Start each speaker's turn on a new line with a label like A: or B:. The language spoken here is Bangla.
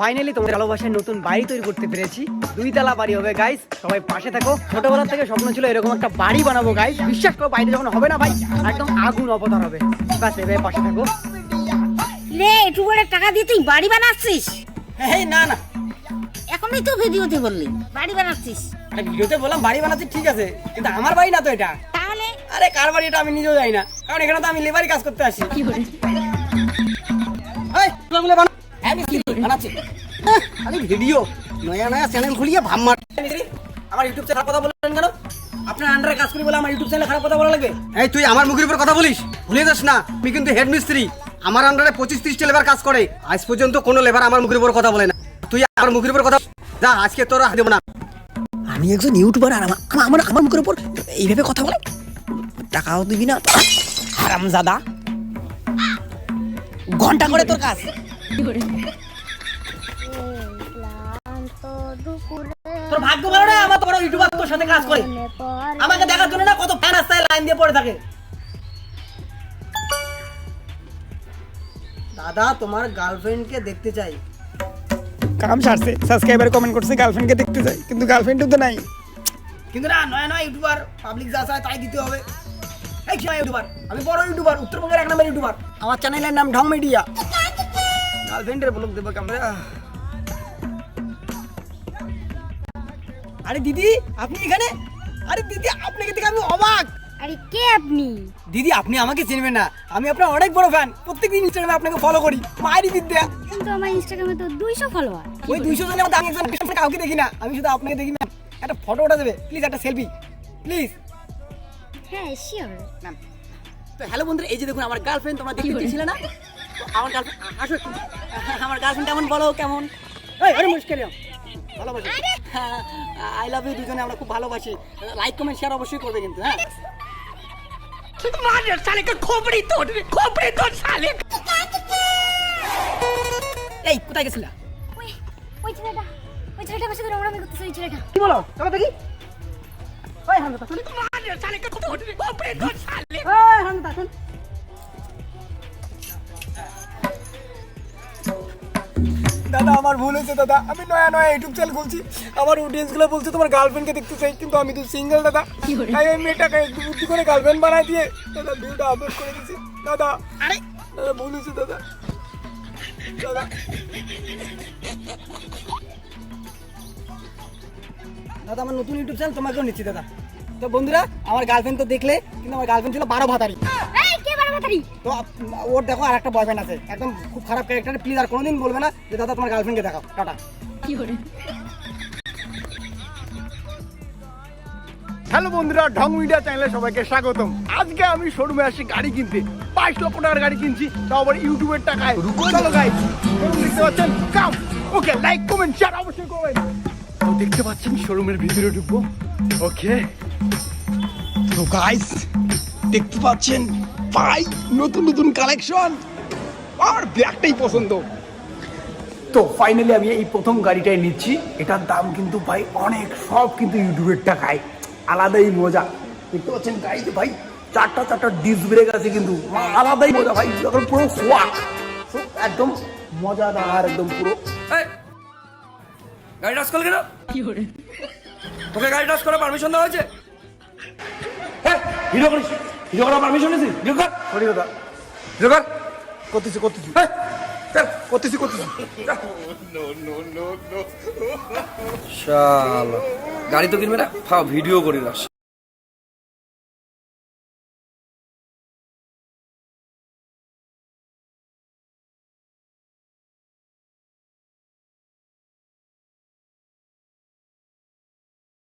A: ফাইনালি তোমাদের ভালোবাসার নতুন বাড়ি তৈরি করতে পেরেছি। দুই তালা বাড়ি হবে গাইস সবাই পাশে থাকো। ছোটবেলা থেকে স্বপ্ন ছিল এরকম একটা বাড়ি বানাবো গাইস বিশ্বাস করো বাড়িতে যখন হবে না ভাই একদম আগুন অবতার হবে। ব্যাস এভাবে পাশে থাকো।
B: রে একটু করে টাকা দিয়ে তুই বাড়ি বানাচ্ছিস?
A: এই না না।
B: এখনই তো ভিডিওতে বললি বাড়ি বানাচ্ছিস।
A: আরে ভিডিওতে বললাম বাড়ি বানাচ্ছি ঠিক আছে। কিন্তু আমার বাড়ি না তো এটা।
B: তাহলে?
A: আরে কার বাড়ি এটা আমি নিজেও যাই না। কারণ এখানে তো আমি লেবারি কাজ করতে আসি। কি এগুলো বানা- মিস্ত্রি, বানাচ্ছি। হ্যাঁ, আরে ভিডিও নয়া নয়া চ্যানেল খুলিয়ে ভাব মার আমার ইউটিউব চ্যানেল কথা বললেন কেন? আপনার আন্ডারে কাজ করি বলে আমার ইউটিউব চ্যানেলে খারাপ কথা বলা লাগবে
C: এই তুই আমার মুখের উপর কথা বলিস? ভুলে যাস না আমি কিন্তু হেড মিস্ত্রি আমার আন্ডারে পঁচিশ ত্রিশটা লেবার কাজ করে। আজ পর্যন্ত কোনো লেবার আমার মুখের উপর কথা বলে না। তুই আমার মুখের উপর কথা যা আজকে তোর দেবো না।
D: আমি একজন ইউটিউবার আর আমার আমার আমার মুখের উপর এইভাবে কথা বলে? টাকাও দিবি না। হারামজাদা। ঘণ্টা করে তোর কাজ।
A: তোর ভাগ্য ভালো না? আমার তো ইউটিউবার তোর সাথে কাজ করে। আমাকে দেখার জন্য না কত ফ্যান রাস্তায় লাইন দিয়ে পড়ে থাকে। দাদা তোমার গার্লফ্রেন্ডকে দেখতে চাই।
E: কাম সারছে। সাবস্ক্রাইবার কমেন্ট করছে গার্লফ্রেন্ডকে দেখতে চাই। কিন্তু গার্লফ্রেন্ডও তো নাই।
A: কিন্তু না নয় নয় ইউটিউবার পাবলিক যা চায় তাই দিতে হবে। এই ইউটিউবার। আমি বড় ইউটিউবার উত্তরবঙ্গের এক নম্বর ইউটিউবার। আমার চ্যানেলের নাম ঢং মিডিয়া গার্লফ্রেন্ডের ব্লগ দেবো কেমন আরে দিদি আপনি এখানে? আরে দিদি আপনাকে দেখে আমি অবাক।
B: আরে কে আপনি?
A: দিদি আপনি আমাকে চিনবেন না। আমি আপনার অনেক বড় ফ্যান প্রত্যেকদিন ইনস্টাগ্রামে আপনাকে ফলো করি। মায়েরই বিদ্যা।
B: কিন্তু আমার ইনস্টাগ্রামে তো দুইশো ফলোয়ার
A: ওই দুইশো জনের মধ্যে আমি একজন কাউকে দেখি না। আমি শুধু আপনাকে দেখি ম্যাম একটা ফটো ওটা দেবে। প্লিজ একটা সেলফি প্লিজ
B: হ্যাঁ শিওর
A: তো হ্যালো বন্ধুরা এই যে দেখুন আমার গার্লফ্রেন্ড তোমরা দেখতে পেয়েছিলে না? আমার গার্লফ্রেন্ড আসো। আমার গার্লফ্রেন্ড কেমন বলো কেমন। এই আরে মুশকিল ভালোবাসি। আই লাভ ইউ দুজনে আমরা খুব ভালোবাসি। লাইক কমেন্ট শেয়ার অবশ্যই করবে কিন্তু হ্যাঁ। এই কোথায় গেছিলা?
B: ওই ওই ছেলেটা ওই ছেলেটা আমার সাথে নোংরামি করতেছে ওই ছেলেটা।
A: কি বলো? চলো দেখি ওই হামদা শুন। ওই হামদা শুন।
E: দাদা আমার ভুল হয়েছে দাদা। আমি নয়া নয়া ইউটিউব চ্যানেল খুলছি। আমার অডিয়েন্সগুলো বলছে তোমার গার্লফ্রেন্ডকে দেখতে চাই কিন্তু আমি তো সিঙ্গেল দাদা। তাই আমি মেয়েটাকে একটু বুদ্ধি করে গার্লফ্রেন্ড বানাই দিয়ে দাদা ভিডিওটা আপলোড করে দিয়েছি। দাদা আরে। দাদা ভুল হয়েছে দাদা। দাদা।
A: দাদা আমার নতুন ইউটিউব চ্যানেল তোমাকেও নিচ্ছি দাদা। তো বন্ধুরা আমার গার্লফ্রেন্ড তো দেখলে কিন্তু আমার গার্লফ্রেন্ড ছিল বারো ভাতারি।
B: এই কে বাড়া বাতারি
A: তো ওর দেখো আর একটা বয়ফ্রেন্ড আছে। একদম খুব খারাপ ক্যারেক্টার প্লিজ আর কোনোদিন বলবে না যে দাদা তোমার গার্লফ্রেন্ডকে দেখাও। টাটা।
E: হ্যালো বন্ধুরা ঢং মিডিয়া চ্যানেলে সবাইকে স্বাগতম। আজকে আমি শোরুমে আসি গাড়ি কিনতে। বাইশ লক্ষ টাকার গাড়ি কিনছি তাও আবার ইউটিউবের টাকায়। চলো শোরুম দেখতে পাচ্ছেন? Come okay like comment share অবশ্যই করবেন তো দেখতে পাচ্ছেন শোরুমের ভিতরে ঢুকবো। ওকে তো গাইস দেখতে পাচ্ছেন ভাই নতুন নতুন কালেকশন আর ব্যাগটাই পছন্দ। তো ফাইনালি আমি এই প্রথম গাড়িটাই নিচ্ছি। এটার দাম কিন্তু ভাই অনেক সব কিন্তু ইউটিউবের টাকায়। আলাদাই মজা। দেখতে পাচ্ছেন গাড়িতে ভাই চারটা চারটা ডিস ব্রেক আছে কিন্তু। আলাদাই মজা ভাই যখন পুরো সোয়াক। একদম মজাদার একদম পুরো।
C: গাড়ি টাচ কল কেন? তোকে গাড়ি টাচ করার পারমিশন দেওয়া হয়েছে? হ্যাঁ ভিডিও করিস। পারমিশন
E: সরি করতেছি করতেছি। করতেছি করতেছি।
C: গাড়ি তো কিনবে না? ভিডিও করি রাস